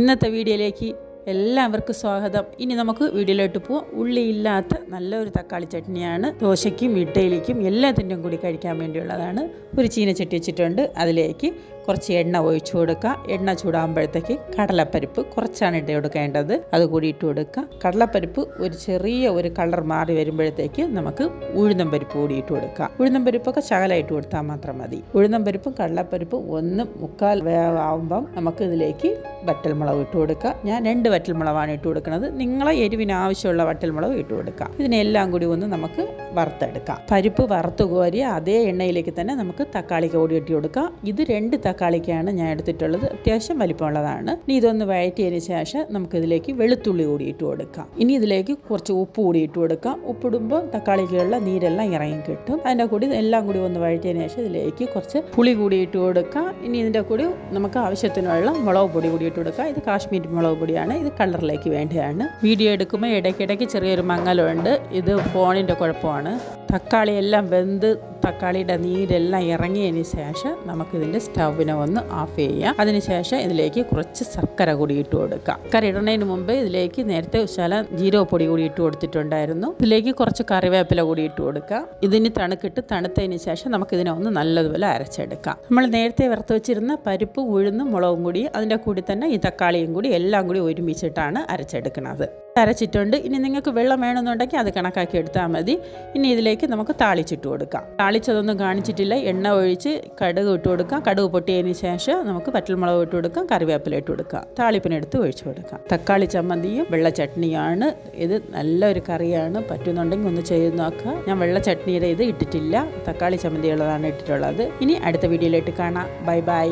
ഇന്നത്തെ വീഡിയോയിലേക്ക് എല്ലാവർക്കും സ്വാഗതം. ഇനി നമുക്ക് വീഡിയോയിലോട്ട് പോവാം. ഉള്ളിയില്ലാത്ത നല്ലൊരു തക്കാളി ചട്നിയാണ്. ദോശയ്ക്കും ഇഡ്ഡലിക്കും എല്ലാത്തിന്റെയും കൂടി കഴിക്കാൻ വേണ്ടിയുള്ളതാണ്. ഒരു ചീനച്ചട്ടി വെച്ചിട്ടുണ്ട്. അതിലേക്ക് കുറച്ച് എണ്ണ ഒഴിച്ചു കൊടുക്കുക. എണ്ണ ചൂടാകുമ്പോഴത്തേക്ക് കടലപ്പരിപ്പ് കുറച്ചാണ് ഇട്ട് കൊടുക്കേണ്ടത്. അത് കൂടി ഇട്ട് കൊടുക്കുക. കടലപ്പരിപ്പ് ഒരു ചെറിയ ഒരു കളർ മാറി വരുമ്പോഴത്തേക്ക് നമുക്ക് ഉഴുന്നം പരിപ്പ് കൂടി ഇട്ട് കൊടുക്കുക. ഉഴുന്നം പരിപ്പൊക്കെ ശകലായിട്ട് കൊടുത്താൽ മാത്രം മതി. ഉഴുന്നം പരിപ്പും കടലപ്പരിപ്പും ഒന്ന് മുക്കാൽ വേവാകുമ്പം നമുക്ക് ഇതിലേക്ക് വറ്റൽമുളക് ഇട്ട് കൊടുക്കുക. ഞാൻ രണ്ട് വറ്റൽമുളകാണ് ഇട്ട് കൊടുക്കുന്നത്. നിങ്ങളെ എരിവിന് ആവശ്യമുള്ള വറ്റൽമുളക് ഇട്ട് കൊടുക്കുക. ഇതിനെല്ലാം കൂടി ഒന്ന് നമുക്ക് വറുത്തെടുക്കാം. പരിപ്പ് വറുത്ത് കോരി അതേ എണ്ണയിലേക്ക് തന്നെ നമുക്ക് തക്കാളി കൂടി ഇട്ടി കൊടുക്കാം. ഇത് രണ്ട് തക്കാളിക്കാണ് ഞാൻ എടുത്തിട്ടുള്ളത്. അത്യാവശ്യം വലിപ്പമുള്ളതാണ്. ഇനി ഇതൊന്ന് വഴറ്റിയതിന് ശേഷം നമുക്കിതിലേക്ക് വെളുത്തുള്ളി കൂടി ഇട്ട് കൊടുക്കാം. ഇനി ഇതിലേക്ക് കുറച്ച് ഉപ്പ് കൂടി ഇട്ട് കൊടുക്കാം. ഉപ്പിടുമ്പോൾ തക്കാളിക്കുള്ള നീരെല്ലാം ഇറങ്ങി കിട്ടും. അതിന്റെ കൂടി എല്ലാം കൂടി ഒന്ന് വഴറ്റിയതിന് ശേഷം ഇതിലേക്ക് കുറച്ച് പുളി കൂടി ഇട്ട് കൊടുക്കാം. ഇനി ഇതിന്റെ കൂടി നമുക്ക് ആവശ്യത്തിനുള്ള മുളക് പൊടി കൂടി ഇട്ട് കൊടുക്കാം. ഇത് കാശ്മീരി മുളക് പൊടിയാണ്. ഇത് കളറിലേക്ക് വേണ്ടിയാണ് വീഡിയോ എടുക്കുമ്പോൾ ഇടയ്ക്കിടയ്ക്ക് ചെറിയൊരു മങ്ങലുണ്ട്. ഇത് ഫോണിന്റെ കുഴപ്പമാണ്. തക്കാളി എല്ലാം വെന്ത് തക്കാളിയുടെ നീരെല്ലാം ഇറങ്ങിയതിന് ശേഷം നമുക്കിതിന്റെ സ്റ്റൗവിനെ ഒന്ന് ഓഫ് ചെയ്യാം. അതിനുശേഷം ഇതിലേക്ക് കുറച്ച് ശർക്കര കൂടി ഇട്ട് കൊടുക്കാം. ശർക്കര ഇടുന്നതിന് മുമ്പ് ഇതിലേക്ക് നേരത്തെ ശല ജീരകപ്പൊടി കൂടി ഇട്ട് കൊടുത്തിട്ടുണ്ടായിരുന്നു. ഇതിലേക്ക് കുറച്ച് കറിവേപ്പില കൂടി ഇട്ട് കൊടുക്കാം. ഇതിന് തണുക്കിട്ട് തണുത്തതിന് ശേഷം നമുക്കിതിനെ ഒന്ന് നല്ലതുപോലെ അരച്ചെടുക്കാം. നമ്മൾ നേരത്തെ വറുത്ത് വെച്ചിരുന്ന പരിപ്പ് ഉഴുന്നും മുളകും കൂടി അതിന്റെ കൂടി തന്നെ ഈ തക്കാളിയും കൂടി എല്ലാം കൂടി ഒരുമിച്ചിട്ടാണ് അരച്ചെടുക്കുന്നത്. അരച്ചിട്ടുണ്ട്. ഇനി നിങ്ങൾക്ക് വെള്ളം വേണമെന്നുണ്ടെങ്കിൽ അത് കണക്കാക്കി എടുത്താൽ മതി. ഇനി ഇതിലേക്ക് നമുക്ക് താളിച്ചിട്ട് കൊടുക്കാം. താളിച്ചതൊന്നും കാണിച്ചിട്ടില്ല. എണ്ണ ഒഴിച്ച് കടുക് ഇട്ട് കൊടുക്കാം. കടുക് പൊട്ടിയതിന് ശേഷം നമുക്ക് പറ്റൽമുളക് ഇട്ട് കൊടുക്കാം. കറിവേപ്പില ഇട്ട് കൊടുക്കാം. താളിപ്പിനെടുത്ത് ഒഴിച്ചു കൊടുക്കാം. തക്കാളി ചമ്മന്തിയും വെള്ള ചട്നിയാണ്. ഇത് നല്ലൊരു കറിയാണ്. പറ്റുന്നുണ്ടെങ്കിൽ ഒന്ന് ചെയ്ത് നോക്കുക. ഞാൻ വെള്ള ചട്നിയുടെ ഇത് ഇട്ടിട്ടില്ല. തക്കാളി ചമ്മന്തിയുള്ളതാണ് ഇട്ടിട്ടുള്ളത്. ഇനി അടുത്ത വീഡിയോയിലേക്ക് കാണാം. Bye bye.